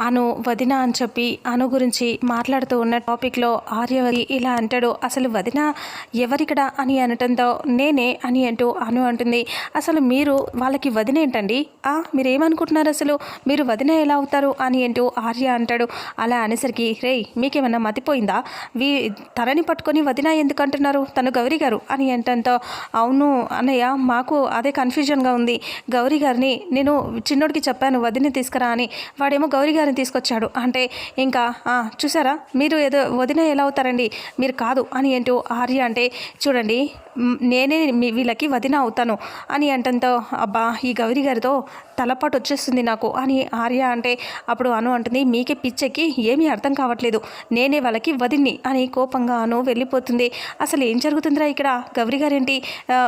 అను వదిన అని చెప్పి అను గురించి మాట్లాడుతూ ఉన్న టాపిక్లో ఆర్యవతి ఇలా అంటాడు అసలు వదిన ఎవరిక్కడ అని అనటంతో నేనే అని అంటూ అను అంటుంది. అసలు మీరు వాళ్ళకి వదిన ఏంటండి? ఆ మీరేమనుకుంటున్నారు అసలు? మీరు వదిన ఎలా అవుతారు? అని అంటూ ఆర్య అంటాడు. అలా అనేసరికి రేయ్ మీకేమన్నా మతిపోయిందా? వీ తనని పట్టుకొని వదిన ఎందుకు అంటున్నారు? తను గౌరీ గారు అని అంటంతో అవును అన్నయ్య మాకు అదే కన్ఫ్యూజన్గా ఉంది. గౌరీ గారిని నేను చిన్నోడికి చెప్పాను వదిన తీసుకురా అని. వాడేమో గౌరీ గారిని తీసుకొచ్చాడు. అంటే ఇంకా చూసారా? మీరు ఏదో వదిన ఎలా అవుతారండి? మీరు కాదు అని ఏంటో ఆర్య అంటే చూడండి నేనే మీ వీళ్ళకి వదిన అవుతాను అని అంటంతో అబ్బా ఈ గౌరీ గారితో తలపాటు వచ్చేస్తుంది నాకు అని ఆర్య అంటే అప్పుడు అను అంటుంది మీకే పిచ్చెక్కి ఏమీ అర్థం కావట్లేదు. నేనే వాళ్ళకి వదిన్ని అని కోపంగా అను వెళ్ళిపోతుంది. అసలు ఏం జరుగుతుందిరా ఇక్కడ? గౌరీ గారేంటి?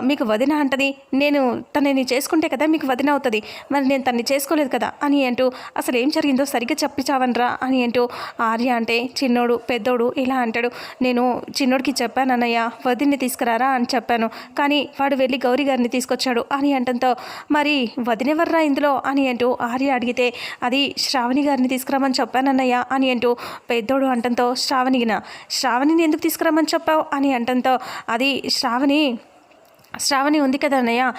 మీకు వదిన అంటది నేను తనని చేసుకుంటే కదా మీకు వదిన అవుతుంది. మరి నేను తన్ని చేసుకోలేదు కదా? అని అంటూ అసలు ఏం జరిగిందో సరిగ్గా చెప్పి చావనరా అని అంటూ ఆర్య అంటే చిన్నోడు పెద్దోడు ఇలా అంటాడు. నేను చిన్నోడికి చెప్పాను అన్నయ్య వదిన్ని తీసుకురారా అని చెప్పాను. కానీ వాడు వెళ్ళి గౌరీ గారిని తీసుకొచ్చాడు అని అంటంతో మరి వదినెవర్రా ఇందులో? అని అంటూ ఆర్య అడిగితే అది శ్రావణి గారిని తీసుకురామని చెప్పానన్నయ్య అని అంటూ పెద్దోడు అంటంతో శ్రావణిగిన? శ్రావణిని ఎందుకు తీసుకురామని చెప్పావు? అని అంటంతో అది శ్రావణి శ్రావణి ఉంది కదా అన్నయ్య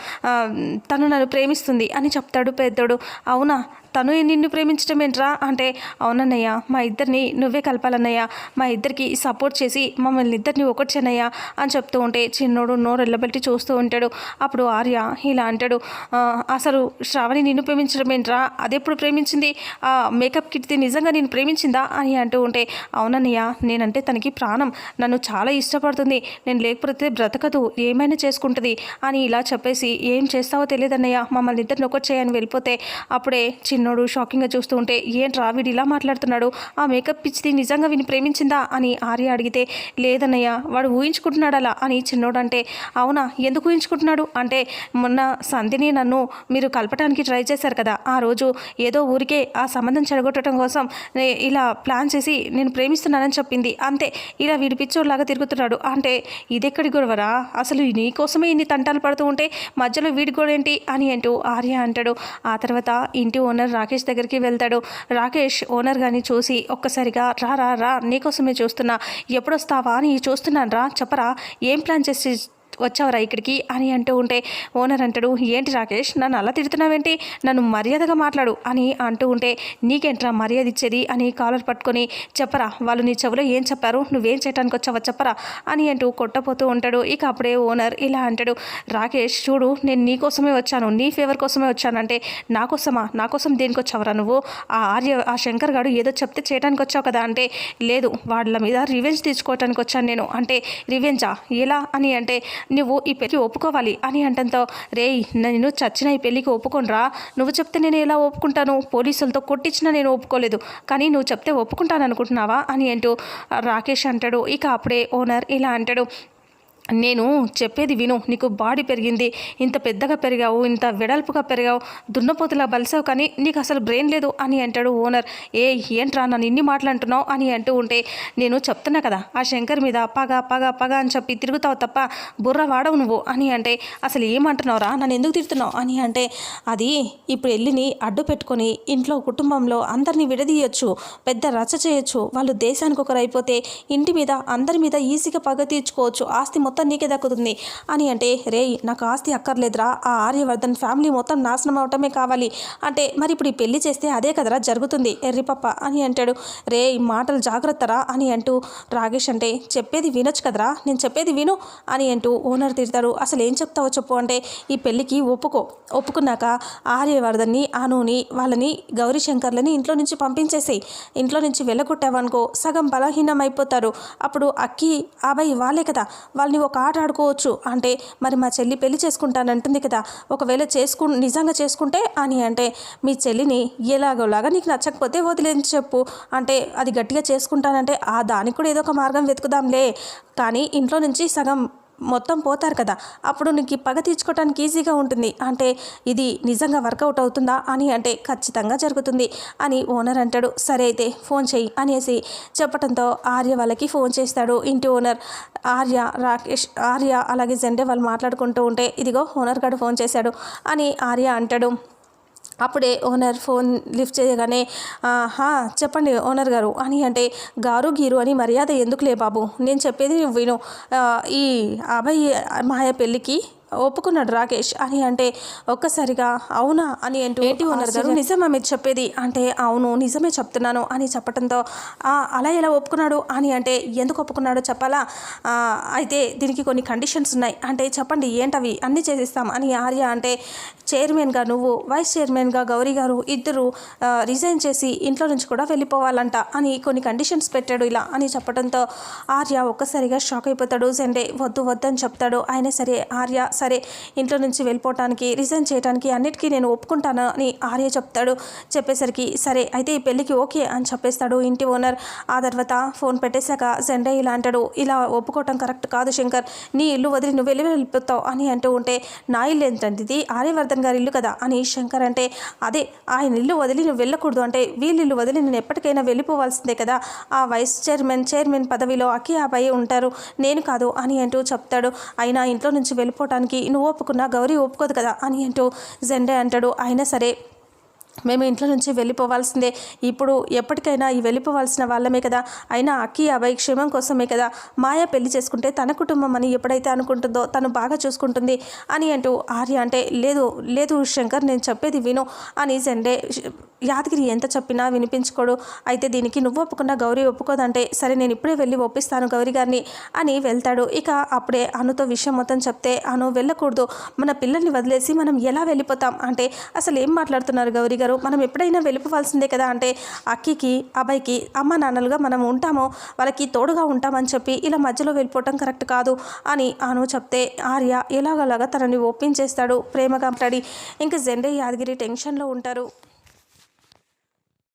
తను నన్ను ప్రేమిస్తుంది అని చెప్తాడు పెద్దోడు. అవునా? తను నిన్ను ప్రేమించడం ఏంట్రా? అంటే అవునన్నయ్య మా ఇద్దరిని నువ్వే కలపాలన్నయ్య మా ఇద్దరికి సపోర్ట్ చేసి మమ్మల్ని ఇద్దరిని ఒకటి చెన్నయ్యా అని చెప్తూ ఉంటే చిన్నోడు నోరెల్లబెట్టి చూస్తూ ఉంటాడు. అప్పుడు ఆర్య ఇలా అంటాడు అసలు శ్రావణి నిన్ను ప్రేమించడం ఏంట్రా? అదెప్పుడు ప్రేమించింది? ఆ మేకప్ కిట్ది నిజంగా నేను ప్రేమించిందా? అని అంటూ ఉంటే అవునన్నయ్య నేనంటే తనకి ప్రాణం. నన్ను చాలా ఇష్టపడుతుంది. నేను లేకపోతే బ్రతకదు. ఏమైనా చేసుకుంటుంది. అని ఇలా చెప్పేసి ఏం చేస్తావో తెలియదన్నయ్య. మమ్మల్ని ఇద్దరిని ఒకటి చేయని వెళ్ళిపోతే అప్పుడే చిన్నోడు షాకింగ్గా చూస్తూ ఉంటే ఏంట్రా వీడు ఇలా మాట్లాడుతున్నాడు? ఆ మేకప్ పిచ్చిది నిజంగా విని ప్రేమించిందా? అని ఆర్య అడిగితే లేదన్నయ్య వాడు ఊహించుకుంటున్నాడు అలా అని చిన్నోడు అంటే అవునా ఎందుకు ఊహించుకుంటున్నాడు? అంటే మొన్న సంధిని నన్ను మీరు కలపడానికి ట్రై చేశారు కదా ఆ రోజు ఏదో ఊరికే ఆ సంబంధం చెడగొట్టడం కోసం ఇలా ప్లాన్ చేసి నేను ప్రేమిస్తున్నానని చెప్పింది. అంతే ఇలా వీడి పిచ్చోడ్లాగా తిరుగుతున్నాడు. అంటే ఇదెక్కడి గొడవరా? అసలు నీకోసమే ఇన్ని తంటాలు పడుతూ ఉంటే మధ్యలో వీడి గొడవ ఏంటి? అని అంటూ ఆర్య అంటాడు. ఆ తర్వాత ఇంటి ఓనర్ రాకేష్ దగ్గరికి వెళ్తాడు. రాకేష్ ఓనర్ గాని చూసి ఒక్కసారిగా రా రా రా నీకోసమే చూస్తున్నా. ఎప్పుడొస్తావా అని చూస్తున్నాను రా చెప్పరా? ఏం ప్లాన్ చేసి వచ్చావరా ఇక్కడికి అని అంటూ ఉంటే ఓనర్ అంటాడు ఏంటి రాకేష్ నన్ను అలా తిడుతున్నావేంటి? నన్ను మర్యాదగా మాట్లాడు అని అంటూ ఉంటే నీకేంట్రా మర్యాద ఇచ్చేది? అని కాలర్ పట్టుకొని చెప్పరా వాళ్ళు నీ చెవిలో ఏం చెప్పారు? నువ్వేం చేయడానికి వచ్చావో చెప్పరా? అని అంటూ కొట్టపోతూ ఉంటాడు. ఇక అప్పుడే ఓనర్ ఇలా అంటాడు రాకేష్ చూడు నేను నీ కోసమే వచ్చాను నీ ఫేవర్ కోసమే వచ్చానంటే నా కోసమా? నా కోసం దేనికి వచ్చావరా నువ్వు? ఆ ఆర్య ఆ శంకర్ గారు ఏదో చెప్తే చేయడానికి వచ్చావు కదా అంటే లేదు వాళ్ళ మీద రివెంజ్ తీసుకోవటానికి వచ్చాను నేను. అంటే రివెంజా ఎలా? అని అంటే నువ్వు ఈ పెళ్ళికి ఒప్పుకోవాలి అని అంటంతో రేయ్ నేను చచ్చిన ఈ పెళ్ళికి ఒప్పుకోనరా. నువ్వు చెప్తే నేను ఎలా ఒప్పుకుంటాను? పోలీసులతో కొట్టించినా నేను ఒప్పుకోలేదు. కానీ నువ్వు చెప్తే ఒప్పుకుంటాను అనుకుంటున్నావా అని అంటూ రాకేష్ అంటాడు. ఇక అప్పుడే ఓనర్ ఇలా అంటాడు. నేను చెప్పేది విను. నీకు బాడీ పెరిగింది. ఇంత పెద్దగా పెరిగావు ఇంత వెడల్పుగా పెరిగావు దున్నపోతులా బలిసావు కానీ నీకు అసలు బ్రెయిన్ లేదు అని అంటాడు ఓనర్. ఏ ఏంట్రా నన్ను ఇన్ని మాట్లాడుతున్నావు అని అంటూ ఉంటే నేను చెప్తున్నా కదా ఆ శంకర్ మీద పగ పగ పగ అని చెప్పి తిరుగుతావు తప్ప బుర్ర వాడవు నువ్వు అని అంటే అసలు ఏమంటున్నావురా నన్ను ఎందుకు తిడుతున్నావు అని అంటే అది ఇప్పుడు వెళ్ళిని అడ్డు పెట్టుకొని ఇంట్లో కుటుంబంలో అందరినీ విడదీయొచ్చు పెద్ద రచ్చ చేయొచ్చు. వాళ్ళు దేశానికి ఒకరు అయిపోతే ఇంటి మీద అందరి మీద ఈజీగా పగ తీర్చుకోవచ్చు. ఆస్తి మొత్తం మొత్తం నీకే దక్కుతుంది. అని అంటే రే నాకు ఆస్తి అక్కర్లేదురా. ఆ ఆర్యవర్ధన్ ఫ్యామిలీ మొత్తం నాశనం అవటమే కావాలి. అంటే మరి ఇప్పుడు ఈ పెళ్ళి చేస్తే అదే కదరా జరుగుతుంది ఎర్రిపప్ప అని అంటాడు. రే ఈ మాటలు జాగ్రత్తరా? అని అంటూ రాగేష్ అంటే చెప్పేది వినొచ్చు కదరా నేను చెప్పేది విను. అని అంటూ ఓనర్ తిడతాడు. అసలు ఏం చెప్తావో చెప్పు. అంటే ఈ పెళ్ళికి ఒప్పుకో. ఒప్పుకున్నాక ఆర్యవర్ధన్ని అనుని వాళ్ళని గౌరీ శంకర్లని ఇంట్లో నుంచి పంపించేసేయి. ఇంట్లో నుంచి వెళ్ళగొట్టావనుకో సగం బలహీనం అయిపోతారు అప్పుడు అక్కి అబ్బాయి వాళ్ళే కదా. వాళ్ళని ఒక ఆట ఆడుకోవచ్చు. అంటే మరి మా చెల్లి పెళ్ళి చేసుకుంటానంటుంది కదా. ఒకవేళ చేసుకు నిజంగా చేసుకుంటే అని అంటే మీ చెల్లిని ఎలాగోలాగా నీకు నచ్చకపోతే వదిలేని చెప్పు. అంటే అది గట్టిగా చేసుకుంటానంటే ఆ దానికి కూడా ఏదో ఒక మార్గం వెతుకుదాంలే. కానీ ఇంట్లో నుంచి సగం మొత్తం పోతారు కదా అప్పుడు నీకు పగ తీర్చుకోవడానికి ఈజీగా ఉంటుంది. అంటే ఇది నిజంగా వర్కౌట్ అవుతుందా అని అంటే ఖచ్చితంగా జరుగుతుంది అని ఓనర్ అంటాడు. సరే అయితే ఫోన్ చెయ్యి అనేసి చెప్పడంతో ఆర్య వాళ్ళకి ఫోన్ చేస్తాడు. ఇంటి ఓనర్ ఆర్య రాకేష్ ఆర్య అలాగే జెండే వాళ్ళు మాట్లాడుకుంటూ ఉంటే ఇదిగో ఓనర్ గారు ఫోన్ చేశాడు అని ఆర్య అంటాడు. అప్పుడే ఓనర్ ఫోన్ లిఫ్ట్ చేయగానే హా చెప్పండి ఓనర్ గారు. అని అంటే గారు గీరు అని మర్యాద ఎందుకులే బాబు? నేను చెప్పేది నువ్వు విను. ఈ అబ్బాయి మాయ పెళ్ళికి ఒప్పుకున్నాడు రాకేష్ అని అంటే ఒక్కసారిగా అవునా? అని అంటూ ఏంటి ఓనర్ గారు నిజమా మీరు చెప్పేది? అంటే అవును నిజమే చెప్తున్నాను అని చెప్పడంతో "ఆ, అలా ఎలా ఒప్పుకున్నాడు? అని అంటే ఎందుకు ఒప్పుకున్నాడో చెప్పాలా? "ఆ, అయితే దీనికి కొన్ని కండిషన్స్ ఉన్నాయి. అంటే చెప్పండి ఏంటవి? అన్నీ చేసిస్తాం అని ఆర్య అంటే చైర్మన్గా నువ్వు వైస్ చైర్మన్గా గౌరీ గారు ఇద్దరు రిజైన్ చేసి ఇంట్లో నుంచి కూడా వెళ్ళిపోవాలంట అని కొన్ని కండిషన్స్ పెట్టాడు ఇలా అని చెప్పడంతో ఆర్య ఒక్కసారిగా షాక్ అయిపోతాడు. సండే వద్దు వద్దని చెప్తాడు. అయినా సరే ఆర్య సరే ఇంట్లో నుంచి వెళ్ళిపోవటానికి రిజైన్ చేయడానికి అన్నిటికీ నేను ఒప్పుకుంటాను అని ఆర్య చెప్తాడు. చెప్పేసరికి సరే అయితే ఈ పెళ్ళికి ఓకే అని చెప్పేస్తాడు ఇంటి ఓనర్. ఆ తర్వాత ఫోన్ పెట్టేశాక జెండే ఇలా అంటాడు. ఇలా ఒప్పుకోవటం కరెక్ట్ కాదు శంకర్. నీ ఇల్లు వదిలి నువ్వు వెళ్ళి వెళ్ళిపోతావు అని అంటూ ఉంటే నా ఇల్లు ఏంటంటే ఇది ఆర్యవర్ధన్ గారి ఇల్లు కదా అని శంకర్ అంటే అదే ఆయన ఇల్లు వదిలి నువ్వు వెళ్ళకూడదు అంటే వీళ్ళిల్లు వదిలి నేను ఎప్పటికైనా వెళ్ళిపోవాల్సిందే కదా. ఆ వైస్ చైర్మన్ చైర్మన్ పదవిలో అఖి అబ్బాయి ఉంటారు. నేను కాదు అని అంటూ చెప్తాడు. అయినా ఇంట్లో నుంచి వెళ్ళిపోవటానికి నువ్వు ఒప్పుకున్నా గౌరీ ఒప్పుకోదు కదా అని అంటూ జెండే అంటాడు. అయినా సరే మేము ఇంట్లో నుంచి వెళ్ళిపోవాల్సిందే. ఇప్పుడు ఎప్పటికైనా ఈ వెళ్ళిపోవాల్సిన వాళ్ళమే కదా. అయినా అక్కి అభయ క్షేమం కోసమే కదా మాయ పెళ్ళి చేసుకుంటే తన కుటుంబం అని ఎప్పుడైతే అనుకుంటుందో తను బాగా చూసుకుంటుంది అని అంటూ ఆర్య అంటే లేదు లేదు శంకర్ నేను చెప్పేది విను అని జెండే యాదగిరి ఎంత చెప్పినా వినిపించుకోడు. అయితే దీనికి నువ్వు ఒప్పుకున్నా గౌరీ ఒప్పుకోదంటే సరే నేను ఇప్పుడే వెళ్ళి ఒప్పిస్తాను గౌరీ గారిని అని వెళ్తాడు. ఇక అప్పుడే అనుతో విషయం మొత్తం చెప్తే అను వెళ్ళకూడదు. మన పిల్లల్ని వదిలేసి మనం ఎలా వెళ్ళిపోతాం? అంటే అసలు ఏం మాట్లాడుతున్నారు గౌరీ? గారు మనం ఎప్పుడైనా వెళ్ళిపోవాల్సిందే కదా. అంటే అక్కికి అబ్బాయికి అమ్మ నాన్నలుగా మనం ఉంటామో వాళ్ళకి తోడుగా ఉంటామని చెప్పి ఇలా మధ్యలో వెళ్ళిపోవటం కరెక్ట్ కాదు అని అను చెప్తే ఆర్య ఎలాగలాగా తనని ఒప్పించేస్తాడు. ప్రేమగా మాట్లాడి ఇంకా జెండే యాదగిరి టెన్షన్లో ఉంటారు.